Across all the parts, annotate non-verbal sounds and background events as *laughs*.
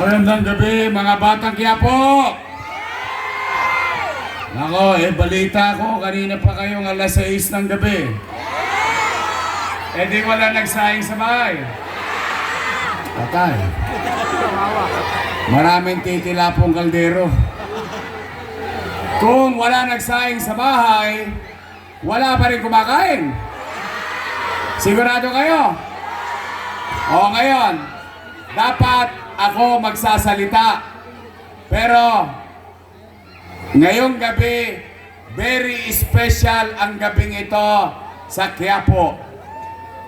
Magandang gabi mga batang Quiapo! Nako, eh balita ko, kanina pa kayong alas 6 ng gabi. Eh di wala nagsayang sa bahay. Patay. Maraming titila pong kaldero. Kung wala nagsayang sa bahay, wala pa rin kumakain. Sigurado kayo? O ngayon, dapat ako magsasalita. Pero ngayong gabi, very special ang gabing ito sa Quiapo.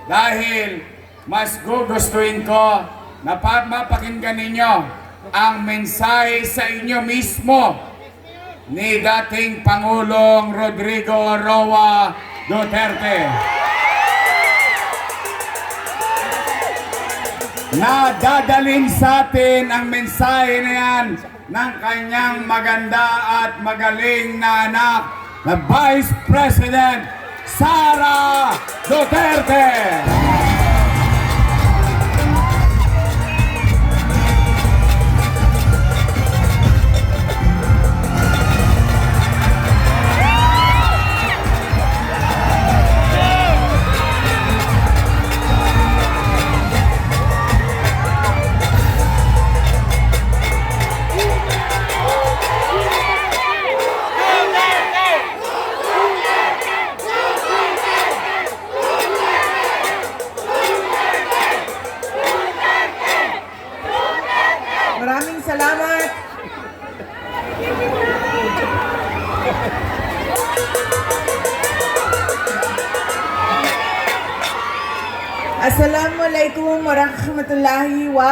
Dahil mas gugustuhin ko na pa- mapakinggan ninyo ang mensahe sa inyo mismo ni dating Pangulong Rodrigo Roa Duterte. na dadalhin sa atin ang mensahe na yan ng kanyang maganda at magaling na anak na Vice President Sara Duterte.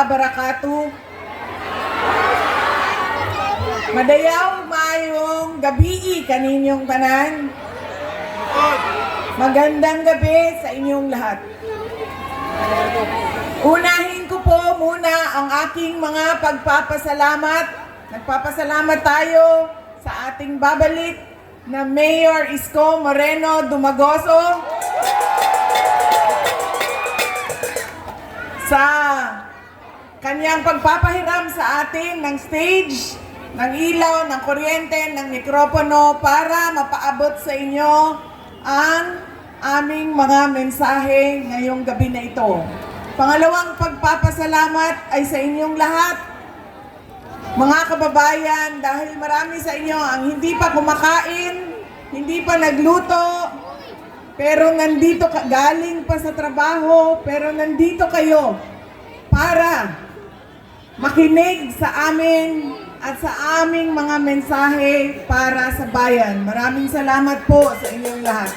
Wabarakatuh. Madayaw mayong gabi kaninyong tanan. Magandang gabi sa inyong lahat. Unahin ko po muna ang aking mga pagpapasalamat. Nagpapasalamat tayo sa ating babalik na Mayor Isko Moreno Dumagoso sa kanyang pagpapahiram sa atin ng stage, ng ilaw, ng kuryente, ng mikropono para mapaabot sa inyo ang aming mga mensahe ngayong gabi na ito. Pangalawang pagpapasalamat ay sa inyong lahat, mga kababayan, dahil marami sa inyo ang hindi pa kumakain, hindi pa nagluto, pero nandito galing pa sa trabaho, pero nandito kayo para makinig sa amin at sa aming mga mensahe para sa bayan. Maraming salamat po sa inyong lahat.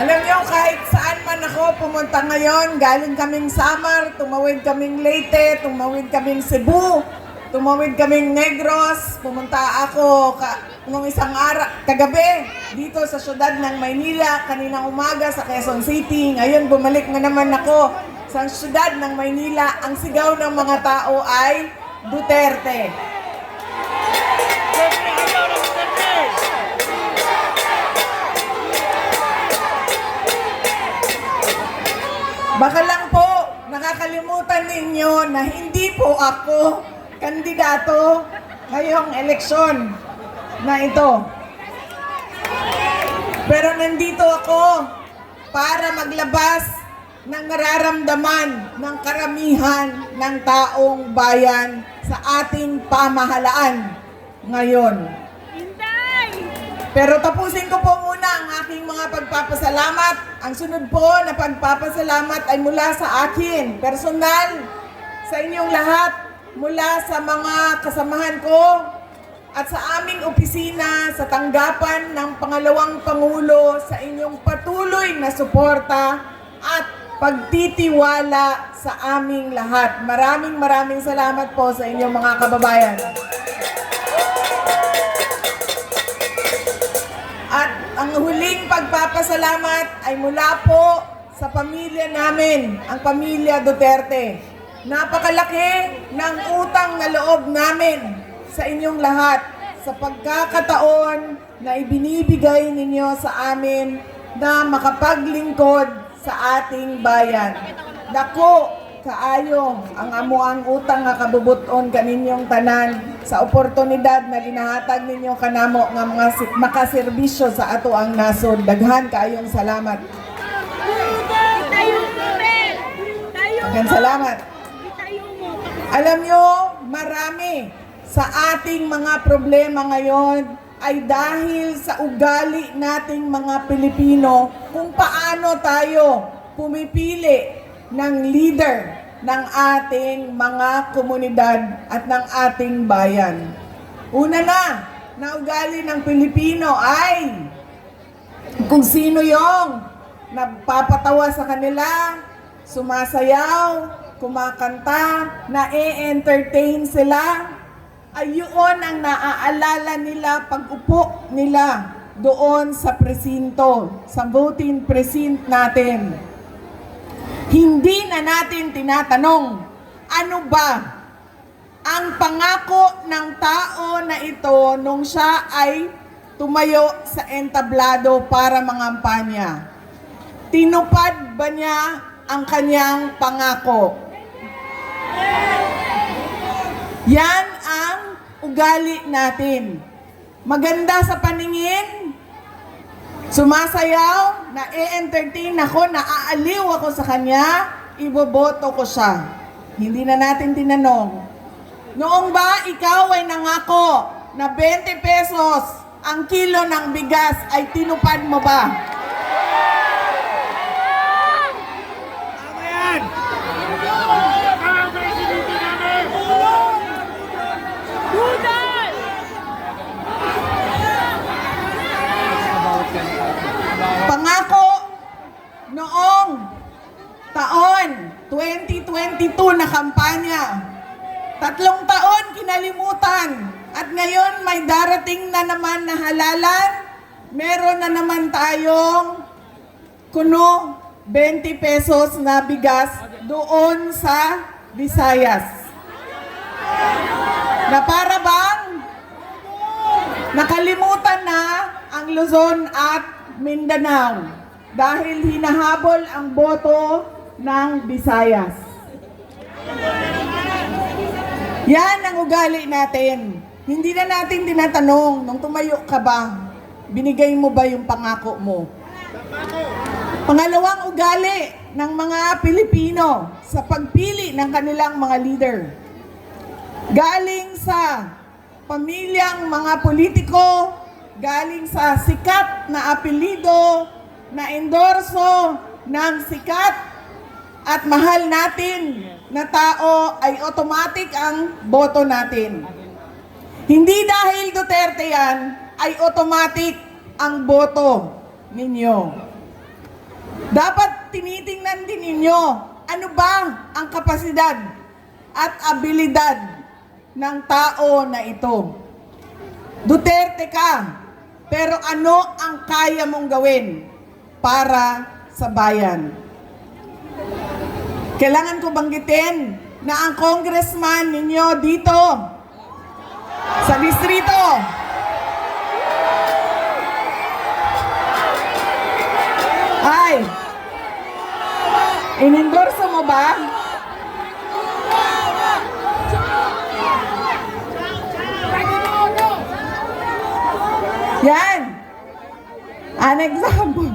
Alam niyo, kahit saan man ako pumunta ngayon, galing kaming Samar, tumawid kaming Leyte, tumawid kaming Cebu, tumawid kaming Negros, pumunta ako ka, nung isang araw, kagabi, dito sa syudad ng Maynila, kaninang umaga sa Quezon City. Ngayon, bumalik na naman ako sa syudad ng Maynila. Ang sigaw ng mga tao ay Duterte. Baka lang po, nakakalimutan ninyo na hindi po ako kandidato ngayong eleksyon na ito. Pero nandito ako para maglabas ng nararamdaman ng karamihan ng taong bayan sa ating pamahalaan ngayon. Pero tapusin ko po muna ang aking mga pagpapasalamat. Ang sunod po na pagpapasalamat ay mula sa akin, personal, sa inyong lahat, mula sa mga kasamahan ko at sa aming opisina sa tanggapan ng pangalawang Pangulo sa inyong patuloy na suporta at pagtitiwala sa aming lahat. Maraming maraming salamat po sa inyong mga kababayan. Ang huling pagpapasalamat ay mula po sa pamilya namin, ang pamilya Duterte. Napakalaki ng utang na loob namin sa inyong lahat sa pagkakataon na ibinibigay ninyo sa amin na makapaglingkod sa ating bayan. Dako, kaayo ang amuang utang nga kabubuton kaninyong tanan sa oportunidad na ginahatag ninyo kanamo nga mga makaserbisyo sa ato ang nasod. Daghan kaayong salamat. Daghan salamat. Alam nyo, marami sa ating mga problema ngayon ay dahil sa ugali nating mga Pilipino kung paano tayo pumipili ng leader ng ating mga komunidad at ng ating bayan. Una na, na ugali ng Pilipino ay kung sino yung nagpapatawa sa kanila, sumasayaw, kumakanta, na-entertain sila, ay yun ang naaalala nila pag upo nila doon sa presinto, sa voting precinct natin. Hindi na natin tinatanong, ano ba ang pangako ng tao na ito nung siya ay tumayo sa entablado para mangampanya? Tinupad ba niya ang kanyang pangako? Yan ang ugali natin. Maganda sa paningin, sumasayaw, na-entertain ako, naaaliw ako sa kanya, iboboto ko siya. Hindi na natin tinanong. Noong ba ikaw ay nangako na 20 pesos ang kilo ng bigas ay tinupad mo ba? Pangako noong taon 2022 na kampanya. Tatlong taon kinalimutan at ngayon may darating na naman na halalan. Meron na naman tayong kuno 20 pesos na bigas doon sa Visayas. Na para bang Nakalimutan na ang Luzon at Mindanao dahil hinahabol ang boto ng Visayas. Yan ang ugali natin. Hindi na natin tinatanong, nung tumayo ka ba, binigay mo ba yung pangako mo? Pangalawang ugali ng mga Pilipino sa pagpili ng kanilang mga leader. Galing sa pamilyang mga politiko, galing sa sikat na apelido, na endorso ng sikat at mahal natin na tao ay automatic ang boto natin. Hindi dahil Duterte yan, ay automatic ang boto ninyo. Dapat tinitingnan din ninyo ano ba ang kapasidad at abilidad ng tao na ito. Duterte ka, pero ano ang kaya mong gawin para sa bayan? Kailangan ko banggitin na ang congressman ninyo dito sa distrito ay inendorso mo ba? Yan. An example.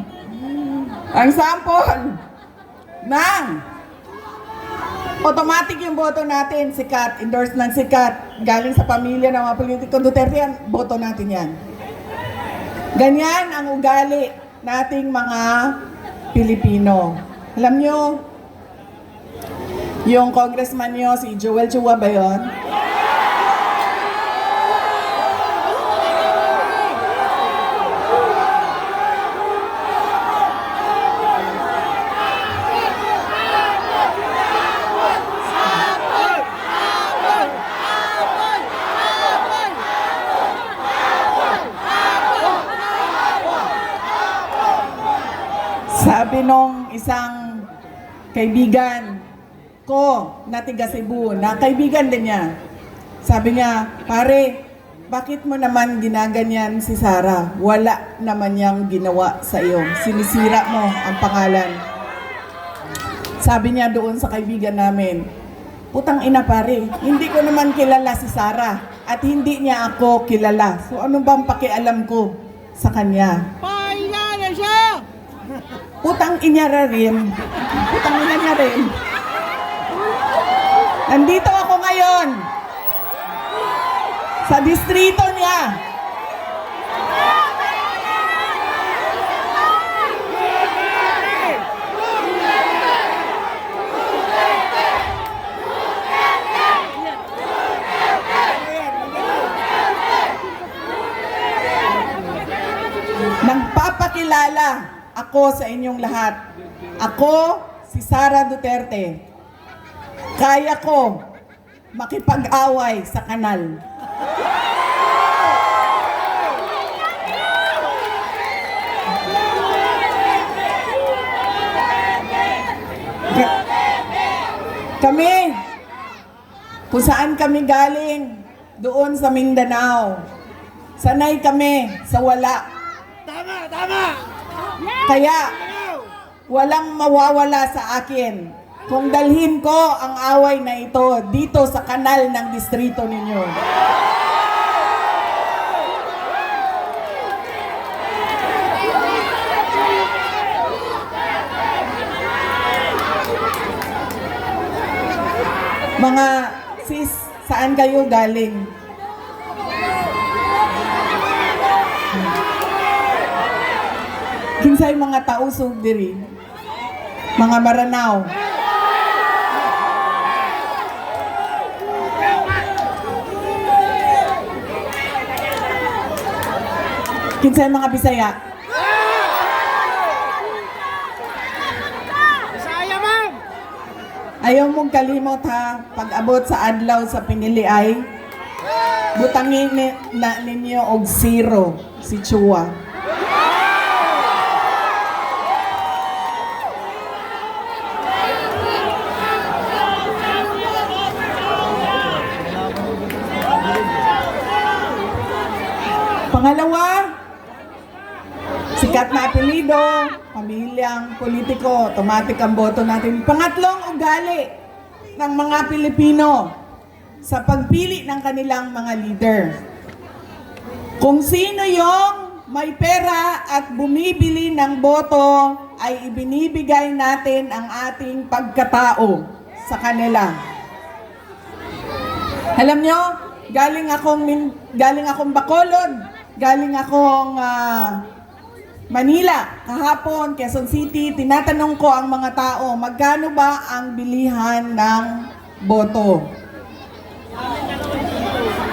Ang sample ng automatic yung boto natin, sikat, endorse ng sikat, galing sa pamilya ng mga politiko Duterte yan, boto natin yan. Ganyan ang ugali nating mga Pilipino. Alam nyo, yung congressman nyo, si Joel Chua ba yun? Sabi nung isang kaibigan ko na tiga Cebu, na kaibigan din niya. Sabi niya, pare, bakit mo naman ginaganyan si Sarah? Wala naman niyang ginawa sa iyo. Sinisira mo ang pangalan. Sabi niya doon sa kaibigan namin, putang ina pare, hindi ko naman kilala si Sarah at hindi niya ako kilala. So ano bang pakialam ko sa kanya? Putang inyara rin. Putang niya rin. Nandito ako ngayon. Sa distrito niya. Ako sa inyong lahat. Ako, si Sara Duterte. Kaya ko makipag-away sa kanal. Ka- Kami, kung saan kami galing, doon sa Mindanao. Sanay kami sa wala. Tama, tama! Kaya, walang mawawala sa akin kung dalhin ko ang away na ito dito sa kanal ng distrito ninyo. Mga sis, saan kayo galing? Kinsay mga tausog diri. Mga maranaw. Kinsay mga Bisaya. Saya, ma'am! Ayaw mong kalimot ha, pag-abot sa adlaw sa piniliay, butangin ni, na ninyo og zero si Chua. Pangalawa, sikat na apelido, pamilyang politiko, automatic ang boto natin. Pangatlong ugali ng mga Pilipino sa pagpili ng kanilang mga leader. Kung sino yung may pera at bumibili ng boto, ay ibinibigay natin ang ating pagkatao sa kanila. Alam nyo, galing akong galing akong Bacolod, galing akong ah, Manila, kahapon, Quezon City, tinatanong ko ang mga tao, magkano ba ang bilihan ng boto?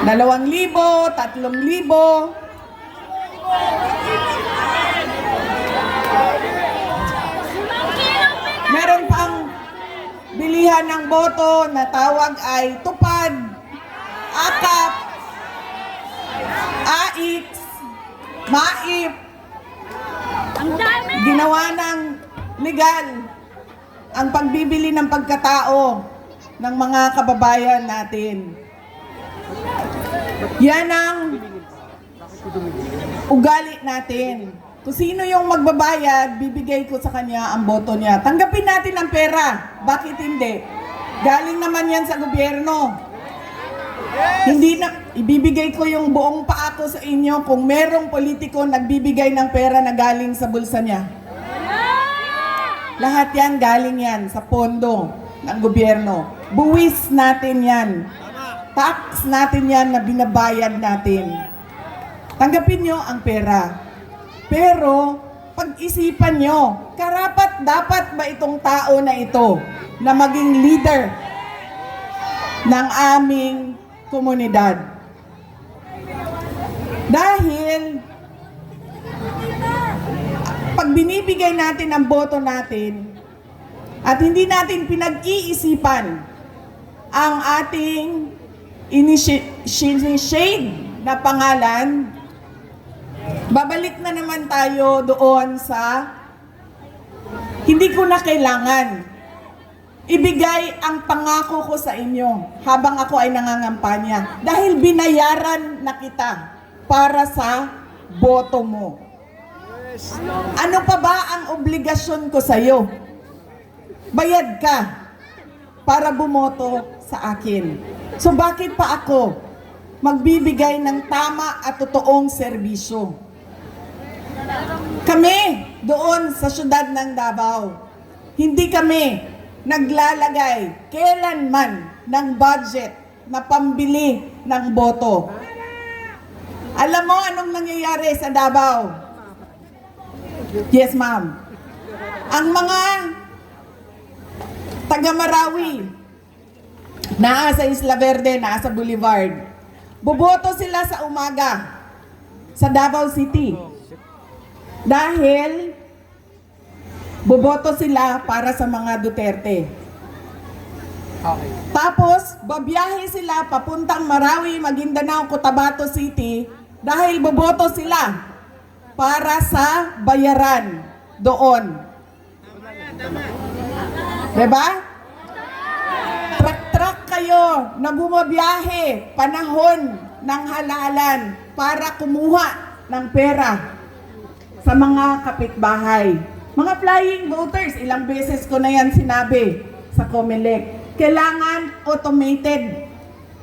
Dalawang libo, tatlong libo. Meron pang bilihan ng boto na tawag ay tupad, akap, AX, maip, Ang dami! ginawa ng legal ang pagbibili ng pagkatao ng mga kababayan natin. Yan ang ugali natin. Kung sino yung magbabayad, bibigay ko sa kanya ang boto niya. Tanggapin natin ang pera. Bakit hindi? Galing naman yan sa gobyerno. Hindi na, ibibigay ko yung buong paako sa inyo kung merong politiko nagbibigay ng pera na galing sa bulsa niya. Lahat yan galing yan sa pondo ng gobyerno. Buwis natin yan. Tax natin yan na binabayad natin. Tanggapin nyo ang pera. Pero, pag-isipan nyo, karapat dapat ba itong tao na ito na maging leader ng aming komunidad? Dahil pag binibigay natin ang boto natin at hindi natin pinag-iisipan ang ating initiate na pangalan, babalik na naman tayo doon sa Hindi ko na kailangan ibigay ang pangako ko sa inyo habang ako ay nangangampanya dahil binayaran na kita para sa boto mo. Ano pa ba ang obligasyon ko sa iyo? Bayad ka para bumoto sa akin. So bakit pa ako magbibigay ng tama at totoong serbisyo? Kami doon sa syudad ng Davao, hindi kami naglalagay kailanman ng budget na pambili ng boto. Alam mo anong nangyayari sa Davao? Yes, ma'am. Ang mga taga Marawi, naa sa Isla Verde, naa sa Boulevard, boboto sila sa umaga sa Davao City. Dahil boboto sila para sa mga Duterte. Tapos, babiyahe sila papuntang Marawi, Maguindanao, Cotabato City dahil boboto sila para sa bayaran doon. Diba? Truck-truck kayo na bumabiyahe panahon ng halalan para kumuha ng pera sa mga kapitbahay. Mga flying voters, ilang beses ko na yan sinabi sa COMELEC. Kailangan automated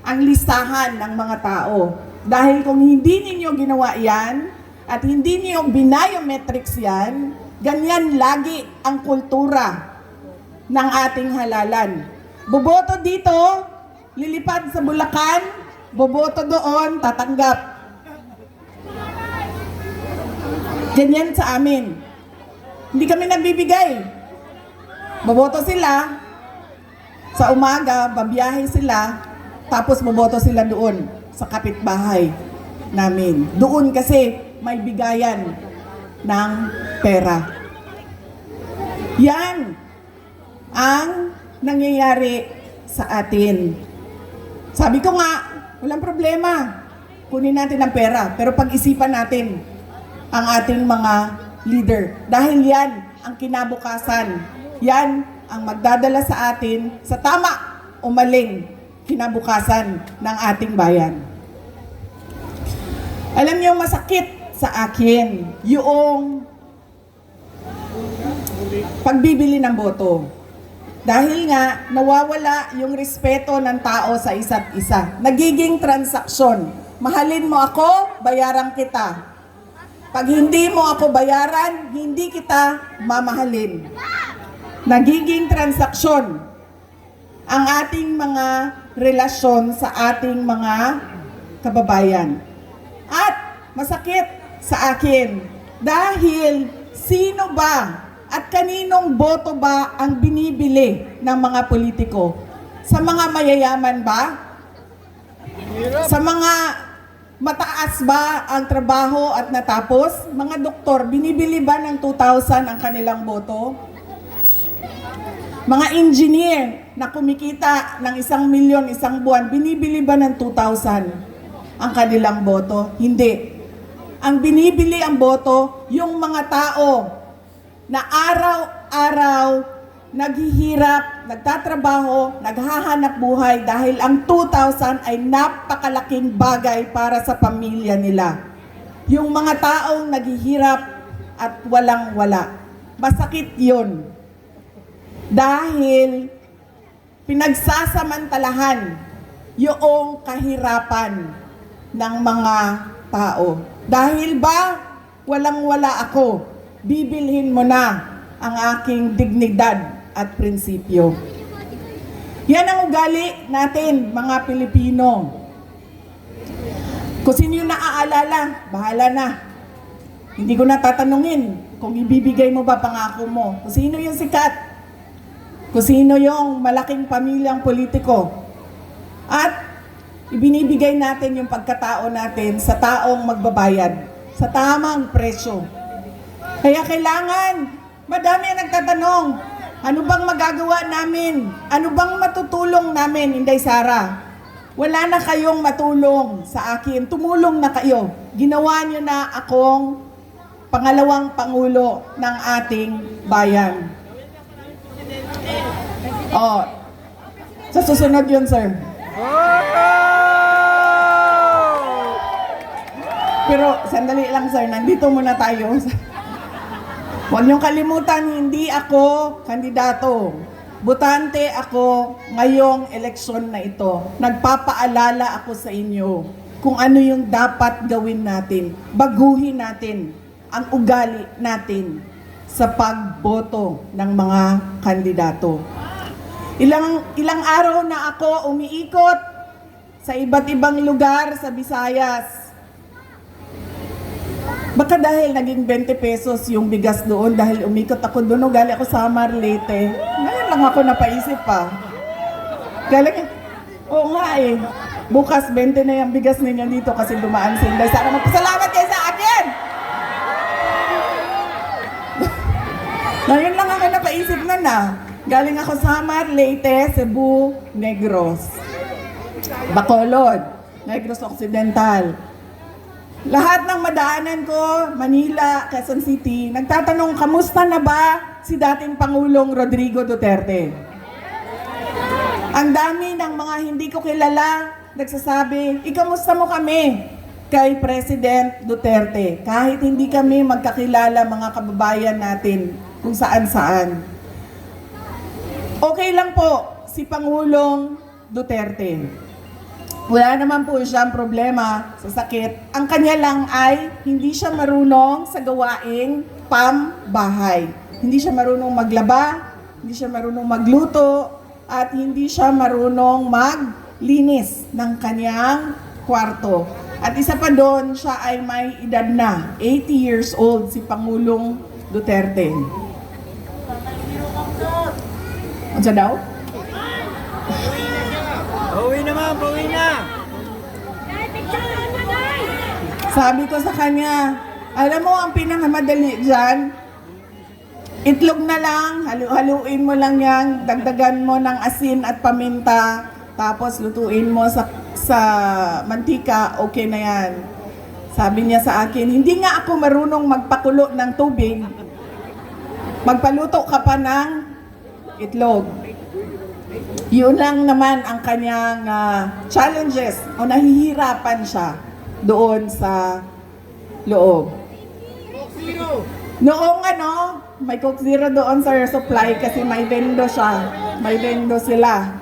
ang listahan ng mga tao. Dahil kung hindi ninyo ginawa yan, at hindi niyo binayometrics yan, ganyan lagi ang kultura ng ating halalan. Boboto dito, lilipad sa Bulacan, boboto doon, tatanggap. Ganyan sa amin. Hindi kami nagbibigay. Boboto sila, sa umaga, babiyahe sila, tapos boboto sila doon sa kapitbahay namin. Doon kasi may bigayan ng pera. Yan ang nangyayari sa atin. Sabi ko nga, walang problema. Kunin natin ang pera, pero pag-isipan natin ang ating mga leader. Dahil yan ang kinabukasan. Yan ang magdadala sa atin sa tama o maling kinabukasan ng ating bayan. Alam niyo, masakit sa akin yung pagbibili ng boto. Dahil nga, nawawala yung respeto ng tao sa isa't isa. Nagiging transaksyon. Mahalin mo ako, bayaran kita. Pag hindi mo ako bayaran, hindi kita mamahalin. Nagiging transaksyon ang ating mga relasyon sa ating mga kababayan. At masakit sa akin dahil sino ba at kaninong boto ba ang binibili ng mga politiko? Sa mga mayayaman ba? Sa mga mataas ba ang trabaho at natapos? Mga doktor, binibili ba ng 2,000 ang kanilang boto? Mga engineer na kumikita ng isang milyon isang buwan, binibili ba ng 2,000 ang kanilang boto? Hindi. Ang binibili ang boto, yung mga tao na araw-araw naghihirap, nagtatrabaho, naghahanap buhay dahil ang 2,000 ay napakalaking bagay para sa pamilya nila. Yung mga taong naghihirap at walang-wala. Masakit yun. Dahil pinagsasamantalahan yung kahirapan ng mga tao. Dahil ba walang-wala ako, bibilhin mo na ang aking dignidad at prinsipyo. Yan ang ugali natin, mga Pilipino. Kung sino yung naaalala, bahala na. Hindi ko na tatanungin kung ibibigay mo ba pangako mo. Kung sino yung sikat. Kung sino yung malaking pamilyang politiko. At ibinibigay natin yung pagkatao natin sa taong magbabayad. Sa tamang presyo. Kaya kailangan, madami ang nagtatanong, ano bang magagawa namin? Ano bang matutulong namin, Inday Sara? Wala na kayong matulong sa akin. Tumulong na kayo. Ginawa niyo na akong pangalawang pangulo ng ating bayan. Oh, sa susunod yun, sir. Pero sandali lang, sir. Nandito muna tayo. *laughs* Huwag niyong kalimutan, hindi ako kandidato. Butante ako ngayong eleksyon na ito. Nagpapaalala ako sa inyo kung ano yung dapat gawin natin. Baguhin natin ang ugali natin sa pagboto ng mga kandidato. Ilang ilang araw na ako umiikot sa iba't ibang lugar sa Visayas. Baka dahil naging 20 pesos yung bigas doon dahil umikot ako doon o galing ako sa Marlete. Ngayon lang ako napaisip pa. Galing, oo nga eh. Bukas 20 na yung bigas ninyo dito kasi dumaan sila. Sana magpasalamat kayo sa akin! *laughs* Ngayon lang ako napaisip na na. Galing ako sa Marlete, Cebu, Negros. Bacolod, Negros Occidental. Lahat ng madaanan ko, Manila, Quezon City, nagtatanong, kamusta na ba si dating Pangulong Rodrigo Duterte? Ang dami ng mga hindi ko kilala nagsasabi, ikamusta mo kami kay President Duterte? Kahit hindi kami magkakilala mga kababayan natin kung saan-saan. Okay lang po si Pangulong Duterte. Wala naman po siyang problema sa sakit. Ang kanya lang ay hindi siya marunong sa gawaing pambahay. Hindi siya marunong maglaba, hindi siya marunong magluto, at hindi siya marunong maglinis ng kanyang kwarto. At isa pa doon, siya ay may edad na, 80 years old, si Pangulong Duterte. Ano daw? Pauwi na ma'am, pauwi na. Sabi ko sa kanya, alam mo ang pinakamadali dyan, itlog na lang, halu-haluin mo lang yan, dagdagan mo ng asin at paminta, tapos lutuin mo sa, sa mantika, okay na yan. Sabi niya sa akin, hindi nga ako marunong magpakulo ng tubig, magpaluto ka pa ng itlog. Yun lang naman ang kanyang ah, challenges o nahihirapan siya doon sa loob. Noong ano, may Coke Zero doon sa supply kasi may vendo siya. May vendo sila.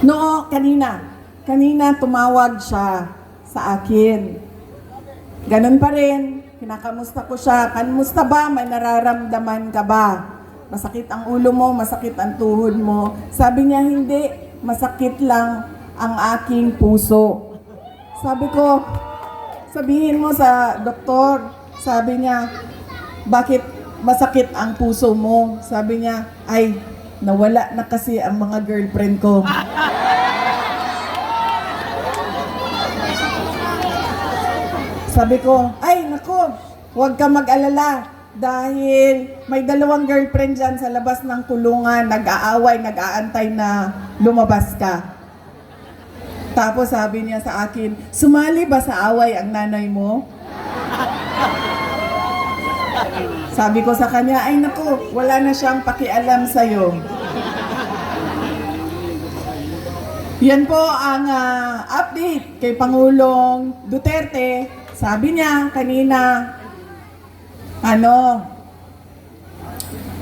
Noo, kanina. Kanina tumawag siya sa akin. Ganun pa rin. Kinakamusta ko siya. Kamusta ba? May nararamdaman ka ba? Masakit ang ulo mo, masakit ang tuhod mo. Sabi niya, hindi. Masakit lang ang aking puso. Sabi ko, sabihin mo sa doktor, sabi niya, bakit masakit ang puso mo? Sabi niya, ay, nawala na kasi ang mga girlfriend ko. Sabi ko, ay, nako, huwag ka mag-alala. Dahil may dalawang girlfriend dyan sa labas ng kulungan, nag-aaway, nag-aantay na lumabas ka. Tapos sabi niya sa akin, sumali ba sa away ang nanay mo? Sabi ko sa kanya, ay naku, wala na siyang pakialam sa'yo. Yan po ang ah, update kay Pangulong Duterte. Sabi niya kanina, ano,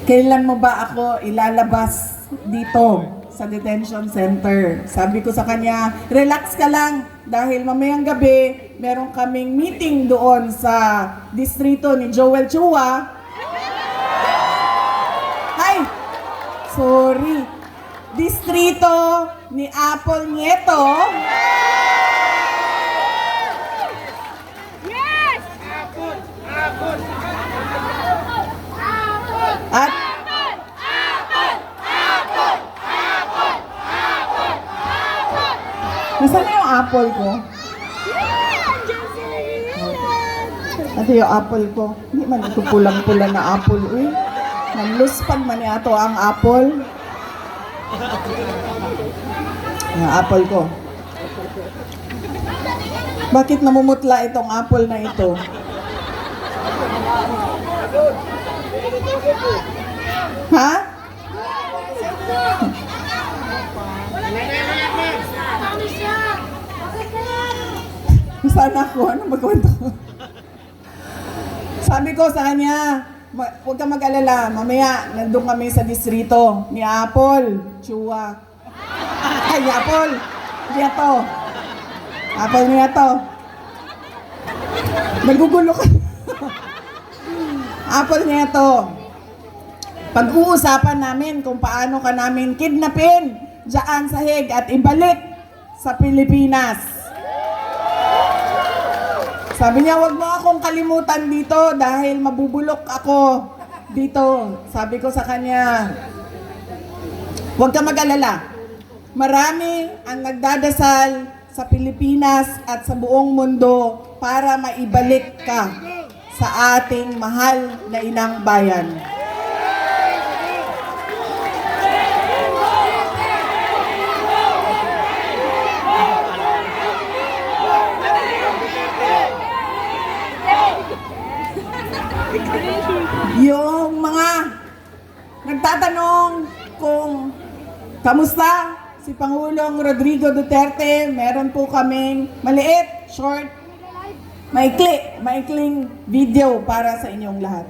kailan mo ba ako ilalabas dito sa detention center? Sabi ko sa kanya, relax ka lang dahil mamayang gabi meron kaming meeting doon sa distrito ni Joel Chua. Ay, sorry. Distrito ni Apple Nieto. Yes! Nasaan na yung apple ko? Ito yung apple ko. Hindi man ito pulang-pula na apple. Uy, nanluspan man niya ito ang apple. Yung apple ko. Bakit namumutla itong apple na ito? Ha? Sana ako, ano magkwento? Sabi ko sa kanya, "Ma- huwag ka mag-alala, mamaya nandun kami sa distrito ni Apple, Chua. *laughs* Ay, Apple, niya. Apple niya to. Nagugulo ka. *laughs* Apple niya to. Pag-uusapan namin kung paano ka namin kidnapin dyan sa Hague at ibalik sa Pilipinas. Sabi niya, wag mo akong kalimutan dito dahil mabubulok ako dito. Sabi ko sa kanya, huwag ka mag-alala. Marami ang nagdadasal sa Pilipinas at sa buong mundo para maibalik ka sa ating mahal na inang bayan. Yung mga nagtatanong kung kamusta si Pangulong Rodrigo Duterte, meron po kaming maliit, short, maikli, maikling video para sa inyong lahat.